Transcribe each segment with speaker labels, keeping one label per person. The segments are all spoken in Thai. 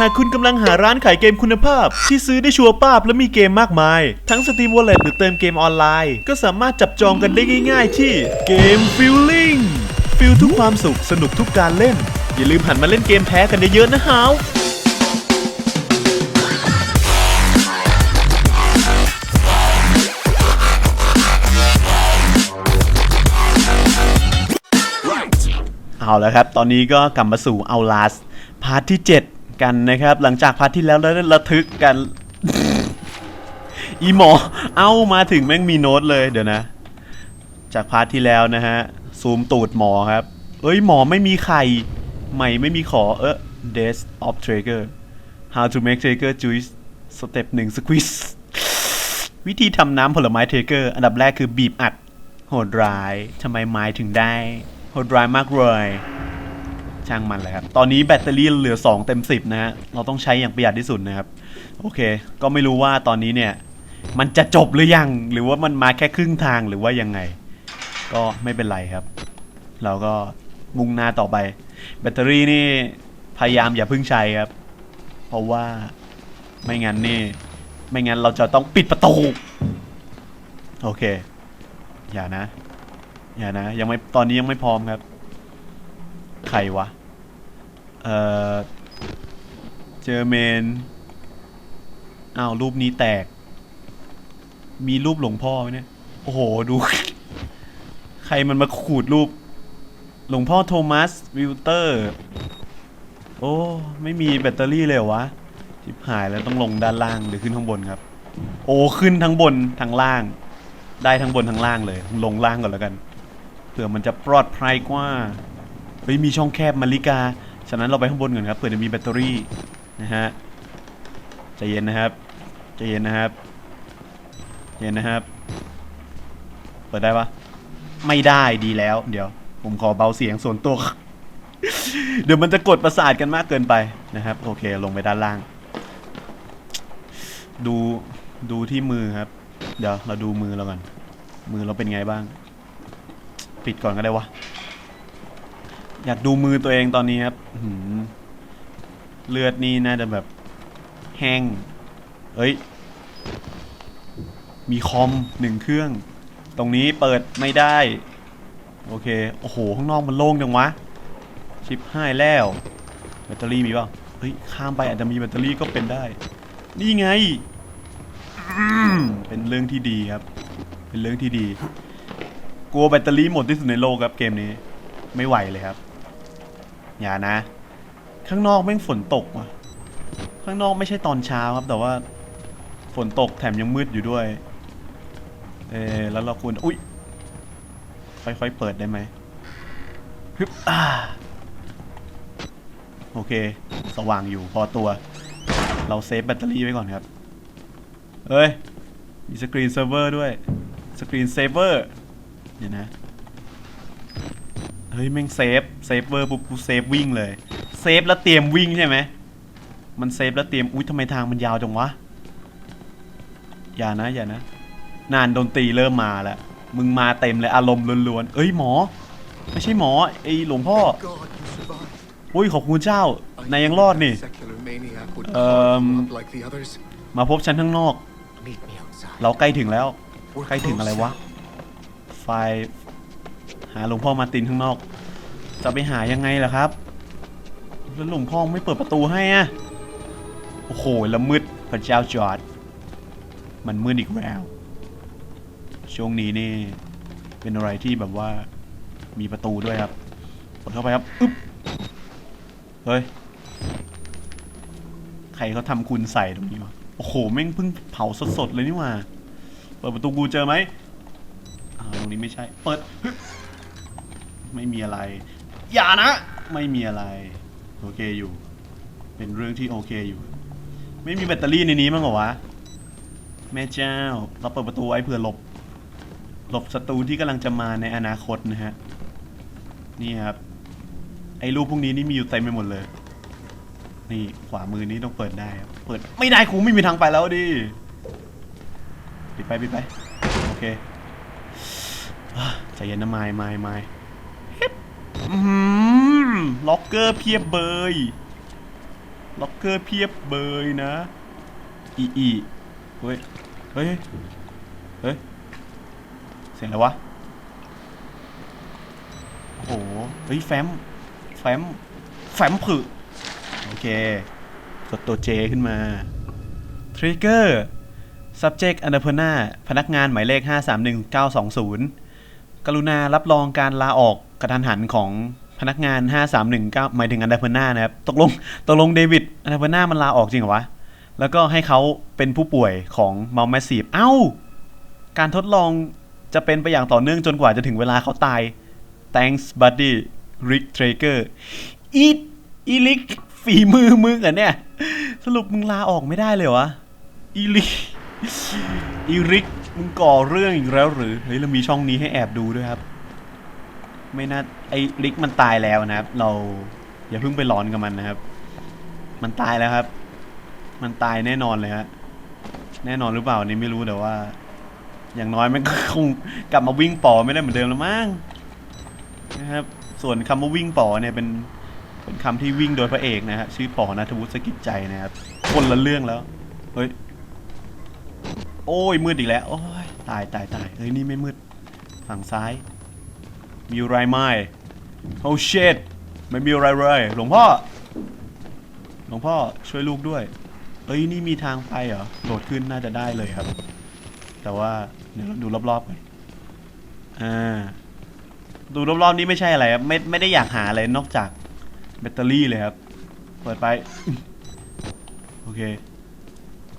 Speaker 1: หากคุณกำลังหาร้านขายเกมคุณภาพ ที่ซื้อได้ชัวร์ป้าบและมีเกมมากมาย ทั้ง Steam Wallet หรือเติมเกมออนไลน์ ก็สามารถจับจองกันได้ง่าย ๆ ที่เกม Feeling ฟิลทุกความสุขสนุกทุกการเล่น อย่าลืมหันมาเล่นเกมแท้กันเยอะๆนะฮาวเอาแล้วครับ ตอนนี้ก็กลับมาสู่เอาลาสพาร์ทที่ 7 กันนะครับ หลังจากพาร์ทที่แล้วเราได้ระทึกกัน อีหมอ เอ้ามาถึงแม่งมีโน้ตเลยเดี๋ยวนะ จากพาร์ทที่แล้วนะฮะ ซูมตูดหมอครับ เอ้ยหมอไม่มีไข่ใหม่ไม่มีขอเออ death of trigger how to make trigger juice สเต็ปหนึ่ง squeeze วิธีทำน้ำผลไม้เทเกอร์ อันดับแรกคือบีบอัด โหดร้ายทำไมไม้ถึงได้ โหดร้ายมากเลย ช่างมันเลยครับ ตอนนี้แบตเตอรี่เหลือ 2 เต็ม 10 นะฮะ เราต้องใช้อย่างประหยัดที่สุดนะครับ โอเค ก็ไม่รู้ว่าตอนนี้เนี่ย มันจะจบหรือยัง หรือว่ามันมาแค่ครึ่งทางหรือว่ายังไง ก็ไม่เป็นไรครับ เราก็มุ่งหน้าต่อไป แบตเตอรี่นี่พยายามอย่าเพิ่งใช้ครับ เพราะว่าไม่งั้นนี่ ไม่งั้นเราจะต้องปิดประตู โอเค อย่านะ อย่านะ ยังไม่ ตอนนี้ยังไม่พร้อมครับ ใครวะ อ่อ เจอเมน อ้าวรูปนี้แตก มีรูปหลวงพ่อไหมเนี่ย โอ้โห ดู ใครมันมาขูดรูป หลวงพ่อโทมัส วิลเตอร์ โอ้ ไม่มีแบตเตอรี่เลยเหรอวะทิบหายแล้วต้องลงด้านล่างหรือขึ้นข้างบนครับ โอ้ ขึ้นทั้งบนทั้งล่าง ได้ทั้งบนทั้งล่างเลย ลงล่างก่อนแล้วกัน เผื่อมันจะปลอดภัยกว่า เฮ้ยมีช่องแคบมาริกา ฉะนั้นเราไปข้างบนก่อนครับเผื่อจะมีแบตเตอรี่นะฮะใจเย็นนะครับใจเย็นนะครับเย็นนะครับ เปิดได้ปะไม่ได้ดีแล้ว เดี๋ยว ผมขอเบาเสียงส่วนตัว เดี๋ยวมันจะกดประสาทกันมากเกินไปนะครับ โอเค ลงไปด้านล่าง ดูดูที่มือครับ เดี๋ยวเราดูมือเราก่อนมือเราเป็นไงบ้าง ปิดก่อนก็ได้วะ อยากดูมือตัวเองตอนนี้ครับหือเลือดนี่น่าจะแบบแห้ง เอ้ย มีคอมหนึ่งเครื่อง ตรงนี้เปิดไม่ได้ โอเค โอ้โห ข้างนอกมันโล่งจังวะ ชิปให้แล้ว แบตเตอรี่มีป่าเฮ้ย ข้ามไปอาจจะมีแบตเตอรี่ก็เป็นได้ นี่ไง เป็นเรื่องที่ดีครับ เป็นเรื่องที่ดี กลัวแบตเตอรี่หมดที่สุดในโลกครับเกมนี้ ไม่ไหวเลยครับ อย่านะ ข้างนอกแม่งฝนตกว่ะ ข้างนอกไม่ใช่ตอนเช้าครับ แต่ว่า ฝนตกแถมยังมืดอยู่ด้วย เออแล้วเราควรอุ้ยค่อยๆเปิดได้ไหมฮึบอ่าโอเค สว่างอยู่พอตัว เราเซฟแบตเตอรี่ไว้ก่อนครับเฮ้ย มีสกรีนเซิร์ฟเวอร์ด้วย สกรีนเซฟเวอร์เดี๋ยนะ ฮ้ยแม่งเซฟเซฟเวอร์ปุ๊บกูเซฟวิ่งเลยเซฟแล้วเตรียมวิ่งใช่ไหมมันเซฟแล้วเตรียมอุ้ยทำไมทางมันยาวจังวะอย่านะอย่านะ นานดนตรีเริ่มมาแล้วมึงมาเต็มเลยอารมณ์ล้วนๆเอ้ยหมอ ไม่ใช่หมอไอหลวงพ่อ
Speaker 2: God, you survived.
Speaker 1: อุ้ยขอบคุณเจ้านายยังรอดนี่
Speaker 2: Secular maniac would
Speaker 1: Um,
Speaker 2: carve you up like the others.
Speaker 1: มาพบฉันข้างนอก
Speaker 2: Meet me outside.
Speaker 1: เราใกล้ถึงแล้ว
Speaker 2: We're
Speaker 1: ใกล้ถึง
Speaker 2: close
Speaker 1: อะไรวะ
Speaker 2: now.
Speaker 1: ไฟล์ หาหลวงพ่อมาตินข้างนอก จะไปหายังไงล่ะครับ แล้วหลวงพ่อไม่เปิดประตูให้อะโอ้โหแล้วมืดพระเจ้าจอด มันมืดอีกแล้ว ช่วงนี้นี่ เป็นอะไรที่แบบว่ามีประตูด้วยครับกดเข้าไปครับอึ๊บเฮ้ย ใครเขาทำคุณใส่ตรงนี้วะโอ้โห แม่งเพิ่งเผาสดๆเลยนี่ว่า เปิดประตูกูเจอไหมอ่าตรงนี้ไม่ใช่ เปิด ไม่มีอะไร อย่านะ ไม่มีอะไร โอเคอยู่ เป็นเรื่องที่โอเคอยู่ ไม่มีแบตเตอรี่ในนี้มั้งเหรอวะ แม่เจ้า เราเปิดประตูไว้เผื่อหลบ หลบศัตรูที่กำลังจะมาในอนาคตนะฮะ นี่ครับ ไอ้รูปพวกนี้นี่มีอยู่เต็มไปหมดเลย นี่ขวามือนี้ต้องเปิดได้ครับเปิดไม่ได้ครูไม่มีทางไปแล้วดิ ปิดไปปิดไป โอเคใจเย็นนะไม้ไม้ไม้ อื้อหือล็อกเกอร์เพียบเบย ล็อกเกอร์เพียบเบยนะ อีอีเฮ้ย เฮ้ย เฮ้ย เสียงอะไรวะ โอ้โห เฮ้ย แฟมแฟมแฟมผึโอเค กดตัวเจขึ้นมา Trigger Subject a n d e r p e r n a พนักงานหมายเลข 531920 กรุณารับรองการลาออก กระทันหันของพนักงาน 5319 หมายถึงอันเดอร์เพอร์นานะครับ ตกลงตกลงเดวิดอันเดอร์เพอร์นามันลาออกจริงเหรอวะ แล้วก็ให้เขาเป็นผู้ป่วยของมัลแมสซีฟเอ้า การทดลองจะเป็นไปอย่างต่อเนื่องจนกว่าจะถึงเวลาเขาตาย thanks buddy Rick Traeger อีอีลิกฝีมือมึงอะเนี่ย สรุปมึงลาออกไม่ได้เลยวะอีลิกอีริกมึงก่อเรื่องอีกแล้วหรือเฮ้ยเรามีช่องนี้ให้แอบดูด้วยครับ ไม่น่าไอ้ริกมันตายแล้วนะครับ เราอย่าเพิ่งไปร้อนกับมันนะครับ มันตายแล้วครับ มันตายแน่นอนเลยฮะแน่นอนหรือเปล่านนี่ไม่รู้แต่ว่า อย่างน้อยมันก็คงกลับมาวิ่งป่อไม่ได้เหมือนเดิมแล้วมั้งนะครับ ส่วนคำว่าวิ่งป่อเนี่ยเป็นเป็นคำที่วิ่งโดยพระเอกนะฮะชื่อป่อนัทวุฒิสกิจใจนะครับคนละเรื่องแล้วเฮ้ยโอ้ยมืดอีกแล้วโอ้ยตายตายตายเฮ้ยนี่ไม่มืดฝั่งซ้าย มีอะไรไหมโอ้เชดไม่มีอะไรเลยหลวงพ่อ หลวงพ่อช่วยลูกด้วย เอ้ยนี่มีทางไปเหรอโหลดขึ้นน่าจะได้เลยครับ แต่ว่าเดี๋ยวเราดูรอบๆกันอ่าดูรอบๆนี้ไม่ใช่อะไรครับไม่ไม่ได้อยากหาอะไรนอกจากแบตเตอรี่เลยครับ เปิดไป โอเค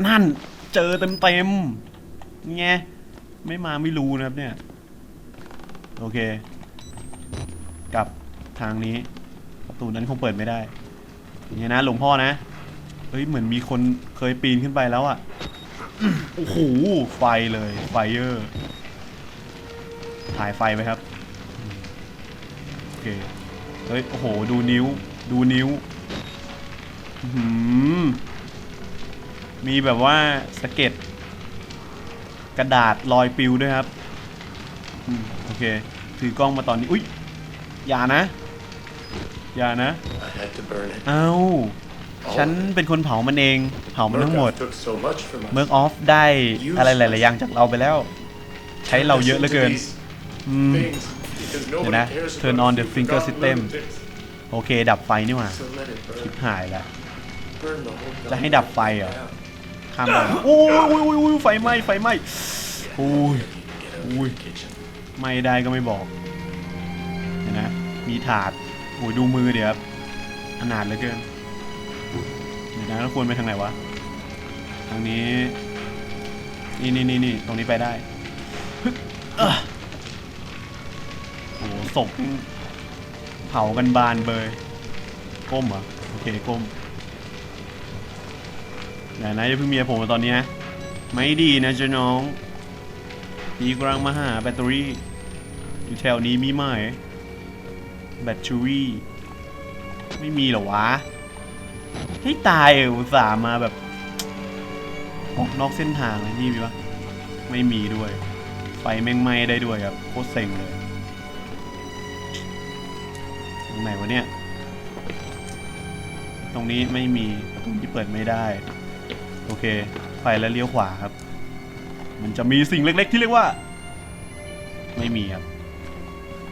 Speaker 1: นั่นเจอเต็มเต็มๆไงไม่มาไม่รู้นะครับเนี่ย โอเค ทางนี้ ประตูนั้นคงเปิดไม่ได้อย่างนี้นะหลวงพ่อนะเฮ้ยเหมือนมีคนเคยปีนขึ้นไปแล้วอะ่ะโอ้โหไฟเลยไฟเออร์ถ่ายไฟไหมครับโอเคเฮ้ยโอ้โหดูนิ้ว ดูนิ้วหือมีแบบว่าสะเก็ดกระดาษลอยปิวด้วยครับโอเค ถือกล้องมาตอนนี้ อุ้ยอย่านะ อย่านะ
Speaker 3: I had to burn it.
Speaker 1: เอ้า ฉันเป็นคนเผามันเอง เผามันทั้งหมด
Speaker 3: Murkoff took so much from us.
Speaker 1: เมิร์กออฟได้อะไรหลายๆอย่างจากเราไปแล้ว ใช้เราเยอะเหลือเกิน
Speaker 3: These
Speaker 1: อืม
Speaker 3: things, because nobody
Speaker 1: know,
Speaker 3: cares
Speaker 1: turn
Speaker 3: about
Speaker 1: on the
Speaker 3: you
Speaker 1: finger
Speaker 3: forgotten
Speaker 1: system.
Speaker 3: lunatics.
Speaker 1: โอเค ดับไฟนี่หว่า
Speaker 3: So let it
Speaker 1: ชิบ
Speaker 3: burn.
Speaker 1: หายแล้ว
Speaker 3: Burn the whole
Speaker 1: จะให้
Speaker 3: dump
Speaker 1: ดับไฟเหรอ
Speaker 3: down.
Speaker 1: ข้ามไปโอ้ยโอ้ยโอ้ยโอ้ยไฟไหม้ ไฟไหม้โอ้ย
Speaker 3: Get out of
Speaker 1: Ui.
Speaker 3: the kitchen.
Speaker 1: ไม่ได้ก็ไม่บอกเห็นนะ มีถาด โอ้ยดูมือเดี๋ยวครับอนาถเหลือเกินเดี๋ยวนะเราควรไปทางไหนวะ ทางนี้ นี่นี่นี่นี่ตรงนี้ไปได้ฮึบอะโอ้โหศพเผากันบานเบยก้มเหรอ โอเคก้มอย่านะอย่าเพิ่งเมียผมตอนนี้นะไม่ดีนะเจ้าน้องพี่กำลังมหาแบตเตอรี่ อยู่แถวนี้มีไหม แบตเตอรี่ ไม่มีเหรอวะ ให้ตายเออุตส่าห์มาแบบ ออกนอกเส้นทางเลยนี่มีปะไม่มีด้วย ไฟแม่งไหม้ได้ด้วยครับโคตรเซ็งเลยตรงไหนวะเนี่ย ตรงนี้ไม่มีตรงนี้เปิดไม่ได้ โอเค ไปแล้วเลี้ยวขวาครับ มันจะมีสิ่งเล็ก ๆ ที่เรียกว่า ไม่มีครับ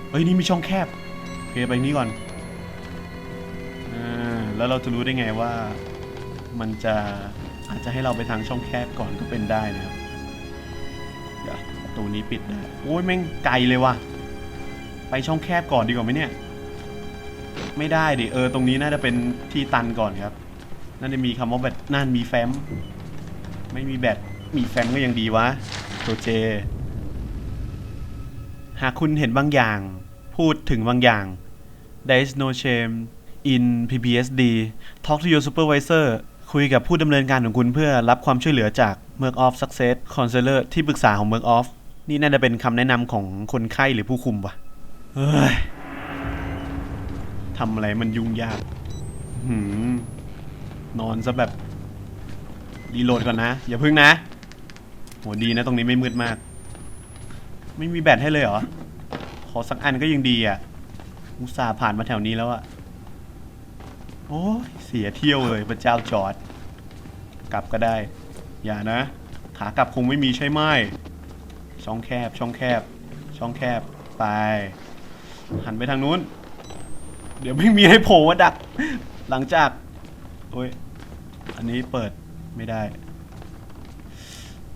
Speaker 1: เฮ้ย นี่มีช่องแคบ ไปนี่ก่อนอแล้วเราจะรู้ได้ไงว่ามันจะอาจจะให้เราไปทางช่องแคบก่อนก็เป็นได้นะครับเดี๋ยวประตูนี้ปิดได้โอ้ยแม่งไกลเลยว่ะ ไปช่องแคบก่อนดีกว่าไหมเนี่ย ไม่ได้ดิเออตรงนี้น่าจะเป็นที่ตันก่อนครับน่าจะมีคำว่าแบตนั่นมีแฟ้ม ไม่มีแบตมีแฟ้มก็ยังดีวะตัวเจ หากคุณเห็นบางอย่าง พูดถึงบางอย่าง there is no shame in PPSD talk to your supervisor คุยกับผู้ดำเนินการของคุณเพื่อรับความช่วยเหลือจาก Merc of Success Counselor ที่ปรึกษาของ Merc of นี่น่าจะเป็นคำแนะนำของคนไข้หรือผู้คุมวะเฮ้ยทำอะไรมันยุ่งยากหืมนอนซะแบบรีโหลดก่อนนะ อย่าพึ่งนะโหดีนะตรงนี้ไม่มืดมาก ไม่มีแบตให้เลยเหรอ ขอสักอันก็ยังดีอะ อุตส่าห์ผ่านมาแถวนี้แล้วอะโอ้ยเสียเที่ยวเลยพระเจ้าจอด กลับก็ได้ อย่านะ ขากลับคงไม่มีใช่ไหมช่องแคบ ช่องแคบ ช่องแคบ ไป หันไปทางนู้น เดี๋ยวไม่มีให้โผล่มาดัก หลังจาก โอ้ย อันนี้เปิดไม่ได้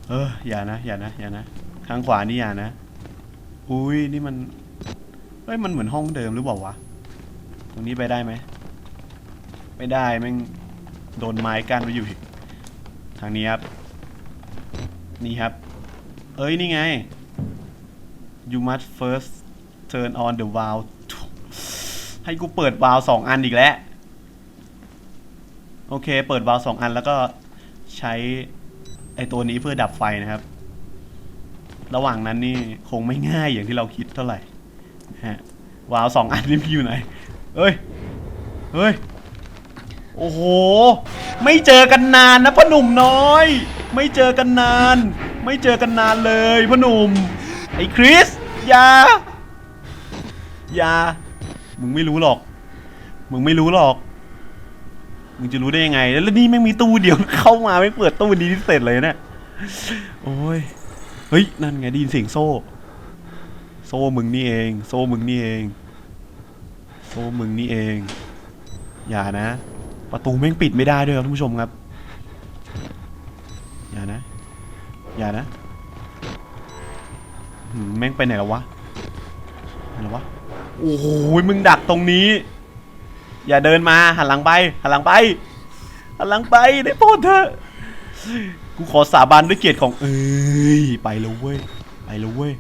Speaker 1: เอออย่านะ อย่านะ อย่านะ ข้างขวานี่อย่านะ อุ้ย นี่มัน เฮ้ยมันเหมือนห้องเดิมหรือเปล่าวะ ตรงนี้ไปได้ไหม ไม่ได้แม่งโดนไม้กั้นไว้อยู่อีกทางนี้ครับ นี่ครับ เอ้ยนี่ไง you must first turn on the valve ให้กูเปิดวาล์วสองอันอีกแล้ว โอเค เปิดวาล์วสองอันแล้วก็ใช้ไอตัวนี้เพื่อดับไฟนะครับ ระหว่างนั้นนี่คงไม่ง่ายอย่างที่เราคิดเท่าไหร่ ฮะวาวสองอันนี่พี่อยู่ไหนเอ้ย เฮ้ย โอ้โห ไม่เจอกันนานนะพ่อหนุ่มน้อย ไม่เจอกันนาน ไม่เจอกันนานเลยพ่อหนุ่ม ไอ้คริสอย่าอย่ามึงไม่รู้หรอก มึงไม่รู้หรอก มึงจะรู้ได้ยังไง แล้วนี่ไม่มีตู้เดียวเข้ามาไม่เปิดตู้นี้เสร็จเลยเนี่ย โอ้ย เฮ้ย นั่นไงได้ยินเสียงโซ่ โซ่มึงนี่เอง โซ่มึงนี่เอง โซ่มึงนี่เอง อย่านะ ประตูแม่งปิดไม่ได้ด้วยครับท่านผู้ชมครับ อย่านะ อย่านะแม่งไปไหนแล้ววะไหนแล้ววะ โอ้โหมึงดักตรงนี้ อย่าเดินมาหันหลังไปหันหลังไปหันหลังไปได้โปรดเถอะกูขอสาบานด้วยเกียรติของเอ้ยไปแล้วเว้ยไปแล้วเว้ย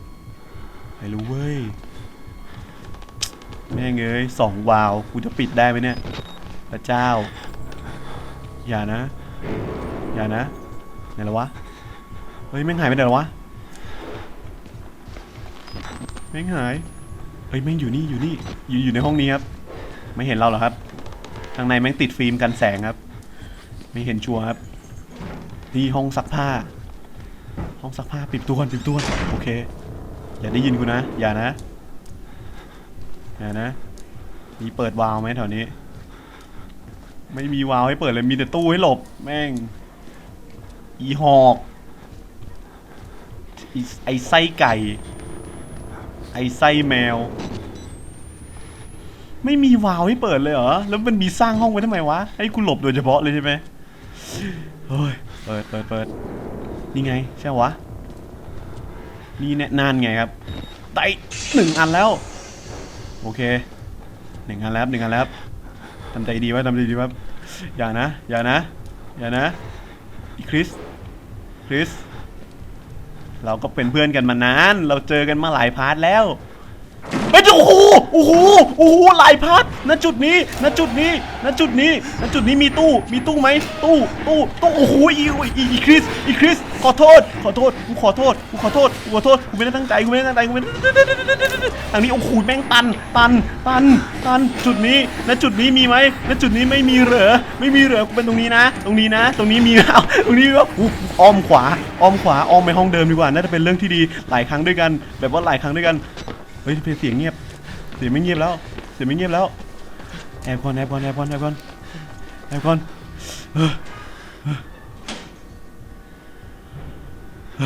Speaker 1: ไปแล้เว้ย แม่งเอ้ยสองวาล์วกูจะปิดได้ไหมเนี่ย พระเจ้า อย่านะ อย่านะ ไหนแล้ววะ เฮ้ยแม่งหายไปไหนแล้ววะ แม่งหาย เฮ้ยแม่งอยู่นี่อยู่นี่ อยู่อยู่ในห้องนี้ครับ ไม่เห็นเราเหรอครับข้างในแม่งติดฟิล์มกันแสงครับ ไม่เห็นชัวร์ครับ นี่ห้องซักผ้า ห้องซักผ้าปิดตัวนปิดตัวนโอเค อย่าได้ยินกูนะ อย่านะ อย่านะ มีเปิดวาล์วไหมแถวนี้ ไม่มีวาล์วให้เปิดเลย มีแต่ตู้ให้หลบ แม่ง อีหอกอไอไส้ไก่ ไอไส้แมว ไม่มีวาล์วให้เปิดเลยเหรอ แล้วมันมีสร้างห้องไว้ทำไมวะ ให้กูหลบโดยเฉพาะเลยใช่ไหมเฮ้ย เปิดเปิดเปิดนี่ไง ใช่วะ นี่แน่นานไงครับได้หนึ่งอันแล้ว โอเคหนึ่งอันแล้วหนึ่งอันแล้วทำใจดีไว้ทำใจดีไว้อย่านะ อย่านะ อย่านะอีคริสคริสเราก็เป็นเพื่อนกันมานาน เราเจอกันมาหลายพาร์ทแล้วเฮ้ยโอ้โหโอ้โหโอ้โหหลายพาร์ทณจุดนี้ณจุดนี้ณจุดนี้ณจุดนี้มีตู้มีตู้ไหมตู้ตู้ตู้โอ้โหอีอีคริสอีคริส ขอโทษ ขอโทษ กูขอโทษ กูขอโทษ กูขอโทษ กูไม่ได้ตั้งใจ กูไม่ได้ตั้งใจ กูไม่ได้ทางนี้โอ้โหแม่งตัน ตัน ตัน ตัน จุดนี้ณจุดนี้มีไหมณจุดนี้ไม่มีเหรอ ไม่มีเหรอ กูเป็นตรงนี้นะ ตรงนี้นะ ตรงนี้มีเอาตรงนี้ก็อ้อมขวา อ้อมขวา อ้อมไปห้องเดิมดีกว่า น่าจะเป็นเรื่องที่ดี หลายครั้งด้วยกัน แบบว่าหลายครั้งด้วยกัน เฮ้ยเสียงเงียบ เสียงไม่เงียบแล้ว เสียงไม่เงียบแล้ว แอบก่อนแอบก่อนแอบก่อนแอบก่อนแอบก่อนเออเออเอ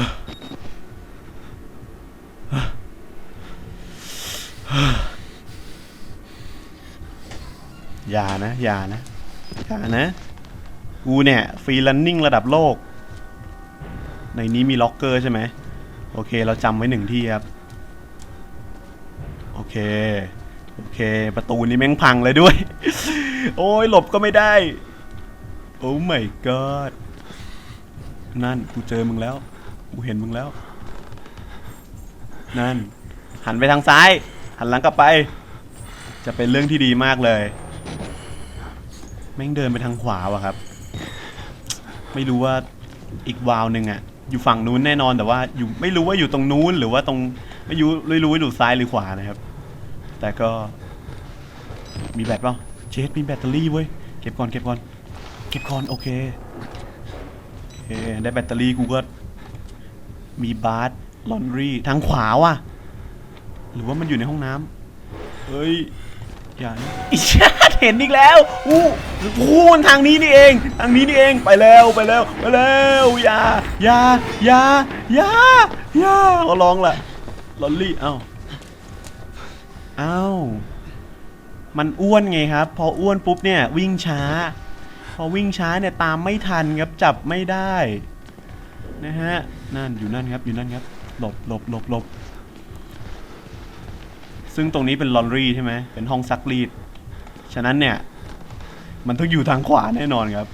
Speaker 1: ย่านะ อย่านะ อย่านะ กูเนี่ย ฟรีลันนิ่งระดับโลก ในนี้มีล็อกเกอร์ใช่ไหม โอเค เราจำไว้หนึ่งที่ครับ โอเค โอเค ประตูนี้แม่งพังเลยด้วย โอ้ยหลบก็ไม่ได้ โอ้ my god นั่น กูเจอมึงแล้ว กูเห็นมึงแล้ว นั่น หันไปทางซ้าย หันหลังกลับไป จะเป็นเรื่องที่ดีมากเลย แม่งเดินไปทางขวาวะครับ ไม่รู้ว่าอีกวาล์วหนึ่งอะอยู่ฝั่งนู้นแน่นอนแต่ว่า อยู่ไม่รู้ว่าอยู่ตรงนู้นหรือว่าตรงไม่รู้ไม่รู้ว่าอยู่ซ้ายหรือขวานะครับ แต่ก็ มีแบตเปล่าเจสมีแบตเตอรี่เว้ยเก็บก่อนเก็บก่อน เก็บก่อนโอเคโอเคได้แบตเตอรี่กูก็ มีบาร์ลอนรี่ทางขวาว่ะ หรือว่ามันอยู่ในห้องน้ำเฮ้ย อย่านะอิชาดเห็นอีกแล้ว อู้หูมันทางนี้นี่เอง ทางนี้นี่เอง ไปแล้ว ไปแล้ว ไปแล้ว อย่า อย่า อย่า อย่า อย่าเขาร้องล่ะลอลลี่ เอ้า เอ้า มันอ้วนไงครับ พออ้วนปุ๊บเนี่ย วิ่งช้า พอวิ่งช้าเนี่ยตามไม่ทันครับ จับไม่ได้ นะฮะ นั่นอยู่นั่นครับอยู่นั่นครับหลบหลบหลบหลบซึ่งตรงนี้เป็นลอนรีใช่ไหมเป็นห้องซักรีด ฉะนั้นเนี่ย มันต้องอยู่ทางขวาแน่นอนครับ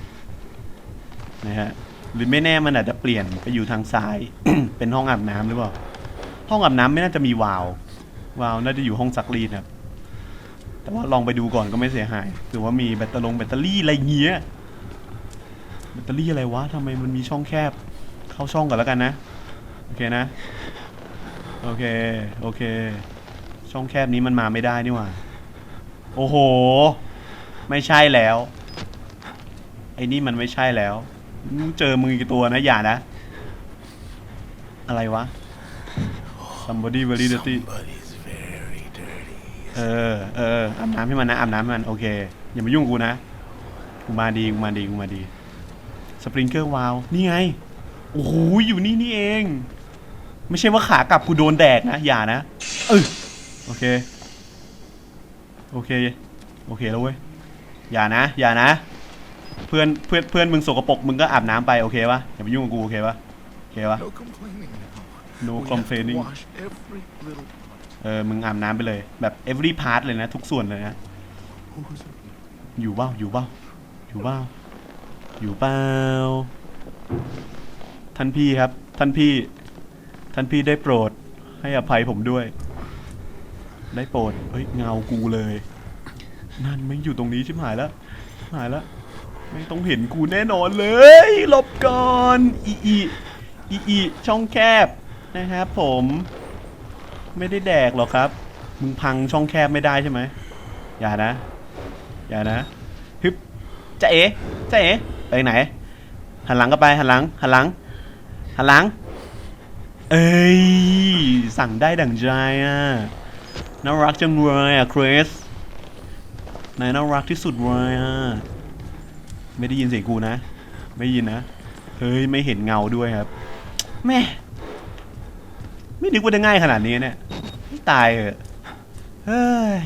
Speaker 1: นะฮะหรือไม่แน่มันอาจจะเปลี่ยนไปอยู่ทางซ้าย เป็นห้องอาบน้ำหรือเปล่าห้องอาบน้ำไม่น่าจะมีวาล์ววาล์วน่าจะอยู่ห้องซักรีดครับ แต่ว่าลองไปดูก่อนก็ไม่เสียหายหรือว่ามีแบตเตอรี่แบตเตอรี่อะไรเงี้ยแบตเตอรี่อะไรวะทำไมมันมีช่องแคบ เข้าช่องก่อนแล้วกันนะ โอเคนะ โอเค โอเค ช่องแคบนี้มันมาไม่ได้นี่หว่า โอ้โห ไม่ใช่แล้ว ไอ้นี่มันไม่ใช่แล้วมึงเจอมือกี่ตัวนะ อย่านะ อะไรวะ somebody very dirty
Speaker 2: Somebody's very dirty.
Speaker 1: เออ เอออาบน้ำให้มันนะอาบน้ำให้มันโอเค อย่ามายุ่งกูนะ กูมาดี กูมาดี กูมาดี สปริงเกอร์วาลนี่ไง โอ้โหอยู่นี่นี่เอง ไม่ใช่ว่าขากลับกูโดนแดกนะ อย่านะเออโอเค โอเค โอเคแล้วเว้ย อย่านะ อย่านะ เพื่อนเพื่อนเพื่อนมึงสกปรกมึงก็อาบน้ำไปโอเคปะอย่ามายุ่งกับกูโอเคปะโอเคปะ
Speaker 2: No complaining now. wash every little part.
Speaker 1: เออ มึงอาบน้ำไปเลย แบบ every part เลยนะ ทุกส่วนเลยนะ อยู่เปล่าอยู่เปล่าอยู่เปล่าอยู่เปล่า ท่านพี่ครับ ท่านพี่ ท่านพี่ได้โปรด ให้อภัยผมด้วย ได้โปรดเฮ้ยเงากูเลย นั่นไม่อยู่ตรงนี้ชิบหายแล้วชิบหายแล้ว ไม่ต้องเห็นกูแน่นอนเลยหลบก่อนอีอีอีอีช่องแคบนะครับผม ไม่ได้แดกหรอกครับ มึงพังช่องแคบไม่ได้ใช่ไหมอย่านะ อย่านะฮึบจะเอ๋จะเอ๋ไปไหน หันหลังก็ไปหันหลังหันหลัง หันหลัง เอ้ย สั่งได้ดั่งใจอะ น่ารักจังเลยอะคริสนายน่ารักที่สุดเลยอะ ไม่ได้ยินเสียงกูนะ ไม่ได้ยินนะ เฮ้ย ไม่เห็นเงาด้วยครับ แม่ ไม่นึกว่าจะง่ายขนาดนี้เนี่ย ตายเหอะ เฮ้ย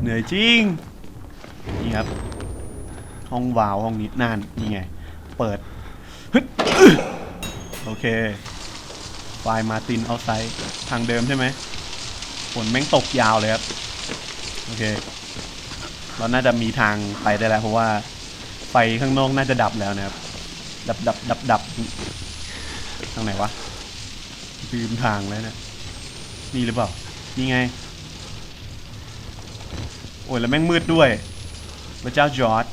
Speaker 1: เหนื่อยจริง นี่ครับ ห้องวาวห้องนี้นั่นนี่ไง เปิด โอเคไฟมาตินเอาไซด์ทางเดิมใช่ไหมฝนแม่งตกยาวเลยครับ โอเค เราน่าจะมีทางไปได้แล้ว เพราะว่าไฟข้างนอกน่าจะดับแล้วนะครับ ดับดับดับดับทางไหนวะลืมทางแล้วเนะนี่หรือเปล่า นี่ไง โอ้ยแล้วแม่งมืดด้วยพระเจ้าจอร์ด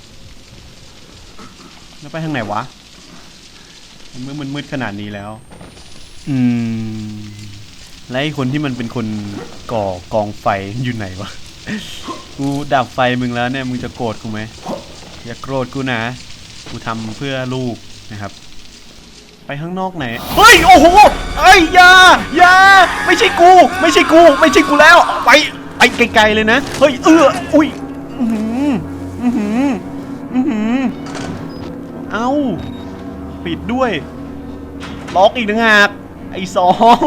Speaker 1: แล้วไปทางไหนวะ เมื่อมันมืดขนาดนี้แล้ว อืม แล้วไอ้คนที่มันเป็นคนก่อกองไฟอยู่ไหนวะ กูดับไฟมึงแล้วเนี่ยมึงจะโกรธกูไหมอย่าโกรธกูนะ กูทำเพื่อลูกนะครับ ไปข้างนอกไหน เฮ้ย โอ้โหเอ้ยอยาอยาไม่ใช่กู ไม่ใช่กู ไม่ใช่กูแล้ว ไปไปไกลๆเลยนะ เฮ้ย เอออุ้ย อือหือ อือหือ อือหือ เอ้า ปิดด้วย ล็อกอีกต่งหากไอ้สอง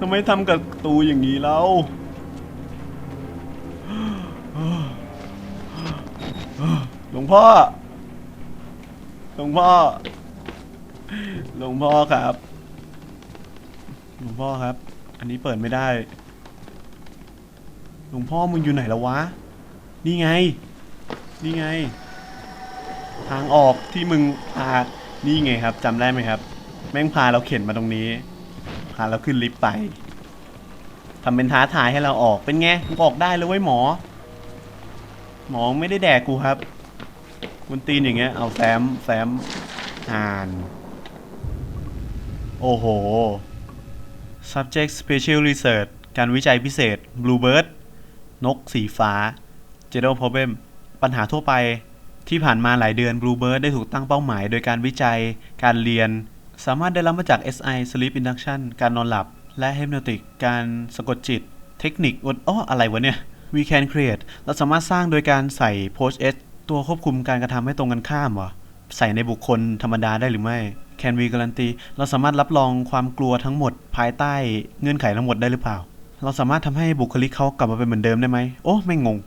Speaker 1: ทำไมทำกับตูอย่างนี้แล้วหลวงพ่อ หลวงพ่อ หลวงพ่อครับ หลวงพ่อครับ อันนี้เปิดไม่ได้ หลวงพ่อมึงอยู่ไหนแล้ววะ นี่ไง นี่ไง ทางออกที่มึงพา นี่ไงครับจำได้ไหมครับ แม่งพาเราเข็นมาตรงนี้ พาเราขึ้นลิฟต์ไปทำเป็นท้าทายให้เราออกเป็นไงมึงออกได้เลยเว้ยหมอ หมอไม่ได้แดกกูครับคุณตีนอย่างเงี้ย เอาแซมแซมอ่าน โอ้โห subject special research การวิจัยพิเศษ bluebird นกสีฟ้า general problem ปัญหาทั่วไป ที่ผ่านมาหลายเดือน bluebird ได้ถูกตั้งเป้าหมายโดยการวิจัย การเรียน สามารถได้รับมาจาก SI sleep induction การนอนหลับ และ hypnotic การสะกดจิต เทคนิคอ๋ออะไรวะเนี่ย we can create เราสามารถสร้างโดยการใส่ post s ตัวควบคุมการกระทำให้ตรงกันข้ามเหรอใส่ในบุคคลธรรมดาได้หรือไม่ can we guarantee เราสามารถรับรองความกลัวทั้งหมด ภายใต้เงื่อนไขทั้งหมดได้หรือเปล่า เราสามารถทำให้บุคลิกเขากลับมาเป็นเหมือนเดิมได้ไหม โอ้ ไม่งง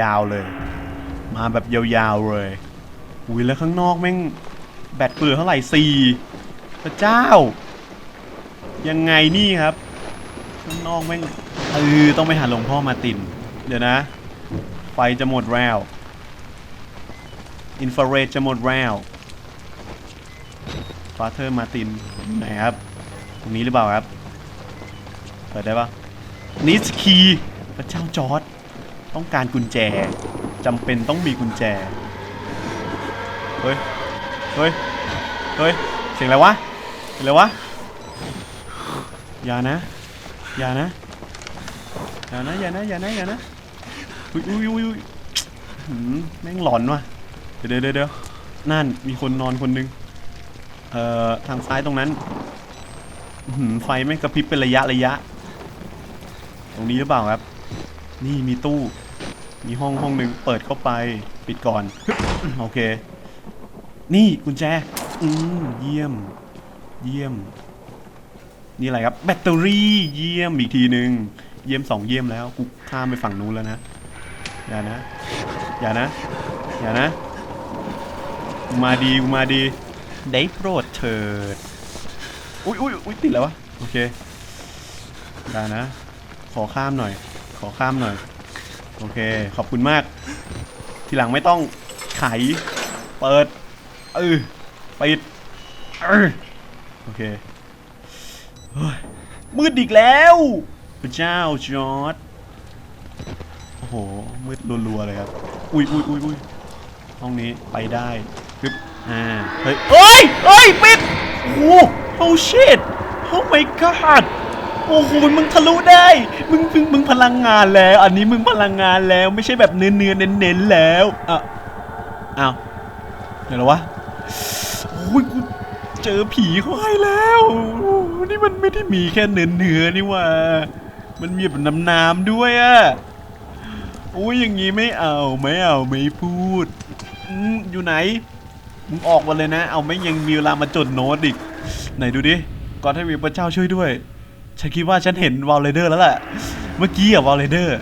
Speaker 1: ยาวเลย มาแบบยาวๆเลยอุ้ยแล้วข้างนอกแม่งแบตเปลือเท่าไหร่สี่พระเจ้า ยังไงนี่ครับ ข้างนอกแม่งเออต้องไปหาหลวงพ่อมาติน เดี๋ยวนะ ไฟจะหมดแล้วอินฟราเรดจะหมดแล้วฟาเธอร์มาตินไหนครับ ตรงนี้หรือเปล่าครับ เปิดได้ปะนิสคีพระเจ้าจอร์ดต้องการกุญแจ จำเป็นต้องมีกุญแจ เฮ้ย เฮ้ย เฮ้ย เสียงอะไรวะ เสียงอะไรวะ อย่านะ อย่านะ อย่านะ อย่านะ อย่านะ อย่านะ อุ้ยอุ้ยอุ้ยอุ้ยหืมแม่งหลอนว่ะ เดี๋ยวเดี๋ยวเดี๋ยวนั่น มีคนนอนคนหนึง เอ่อ ทางซ้ายตรงนั้นหืมไฟแม่งกระพริบเป็นระยะระยะ ตรงนี้หรือเปล่าครับ นี่มีตู้ มีห้องห้องหนึ่งเปิดเข้าไปปิดก่อน โอเค นี่กุญแจ อืมเยี่ยม เยี่ยม นี่อะไรครับ แบตเตอรี่เยี่ยมอีกทีหนึ่งเยี่ยมสองเยี่ยมแล้วกูข้ามไปฝั่งนู้นแล้วนะ อย่านะ อย่านะ อย่านะกูมาดีกูมาดี ได้โปรดเถิด อุ้ยอุ้ยอุ้ยติดแล้ววะ โอเค ได้นะ ขอข้ามหน่อย ขอข้ามหน่อย โอเค ขอบคุณมาก ทีหลังไม่ต้องไข เปิด เออปิดเออโอเค มืดอีกแล้วพระเจ้าจอร์ดโอ้โห มืดรัวๆเลยครับ อุ้ยอุ้ยอุ้ยอุ้ยห้องนี้ไปได้ปึ๊บอ่า เฮ้ยเอ้ยเอ้ย ปิด โอ้โห oh shit oh my god โอ้โหมึงทะลุได้ มึงมึงมึงพลังงานแล้ว อันนี้มึงพลังงานแล้วไม่ใช่แบบเนื้อเนื้อเน้นเน้นแล้วอะอ้าวเดี๋ยวเหรอวะโอ้ยกูเจอผีเขาให้แล้ว นี่มันไม่ได้มีแค่เนื้อเนื้อนี่ว่า มันมีแบบน้ำน้ำด้วยอะโอ้ยอย่างงี้ไม่เอาไม่เอาไม่พูดอืมอยู่ไหนมึงออกมาเลยนะ เอาไม่ยังมีเวลามาจดโน้ตอีกไหนดูดิก่อนให้มีพระเจ้าช่วยด้วย ฉันคิดว่าฉันเห็นวอลเลเดอร์แล้วแหละเมื่อกี้อะวอลเลเดอร์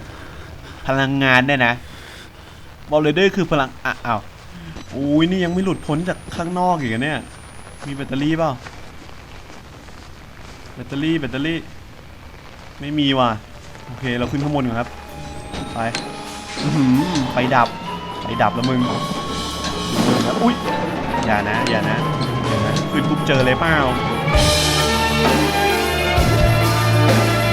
Speaker 1: พลังงานเนี่ยนะวอลเลเดอร์คือพลังอะอ้าวอุ้ยนี่ยังไม่หลุดพ้นจากข้างนอกอีกเนี่ย มีแบตเตอรี่เปล่าแบตเตอรี่แบตเตอรี่ ไม่มีว่ะ โอเค เราขึ้นข้างบนก่อนครับ ไปไฟดับไฟดับแล้วมึงอุ้ยอย่านะ อย่านะอย่านะขึ้นปุ๊บเจอเลยเปล่า Thank you.